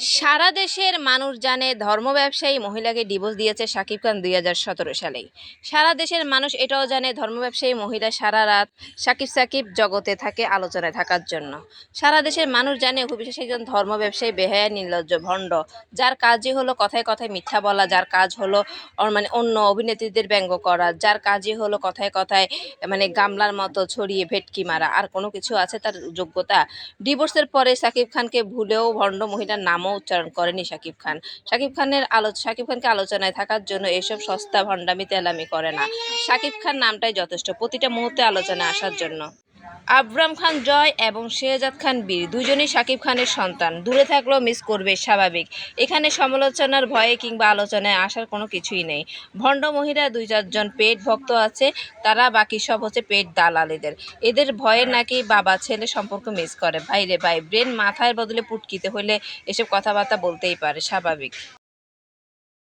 সারা দেশের মানুষ জানে ধর্ম ব্যবসায়ী মহিলাকে ডিভোর্স দিয়েছে সাকিব খান দুই হাজার সতেরো সালেই। সারা দেশের মানুষ এটাও জানে ধর্ম ব্যবসায়ী মহিলা সারা রাত সাকিব সাকিব জগতে থাকে আলোচনায় থাকার জন্য। সারা দেশের মানুষ জানে অভিবিশ্বাস একজন ধর্ম ব্যবসায়ী বেহায়া, নির্লজ্জ, ভণ্ড। যার কাজই হলো কথায় কথায় মিথ্যা বলা, যার কাজ হলো মানে অন্য অভিনেত্রীদের ব্যঙ্গ করা, যার কাজই হলো কথায় কথায় মানে গামলার মতো ছড়িয়ে ভেটকি মারা। আর কোনো কিছু আছে তার যোগ্যতা? ডিভোর্সের পরে শাকিব খানকে ভুলেও ভণ্ড মহিলার নামও উচ্চারণ করেনি শাকিব খান। শাকিব খানের আলো শাকিব খানকে আলোচনায় থাকার জন্য এসব সস্তা ভণ্ডামি তেলামি করে না। শাকিব খান নামটাই যথেষ্ট, প্রতিটা মুহূর্তে আলোচনায় আসার জন্য। আবরাম খান জয় এবং শেহজাদ খান বীর। দুজনেই শাকিব খানের সন্তান। দূরে থাকলেও মিস করবে, স্বাভাবিক। এখানে সমালোচনার ভয়ে কিংবা আলোচনায় আসার কোনো কিছুই নেই। ভণ্ড মহিলা দুই চারজন পেট ভক্ত আছে, তারা বাকি সব হচ্ছে পেট দালালিদের। এদের ভয়ে নাকি বাবা, ছেলে সম্পর্ক মিস করে। ভাইরে ভাই ব্রেন মাথায় বদলে পুটকিতে হলে এসব কথাবার্তা বলতেই পারে, স্বাভাবিক।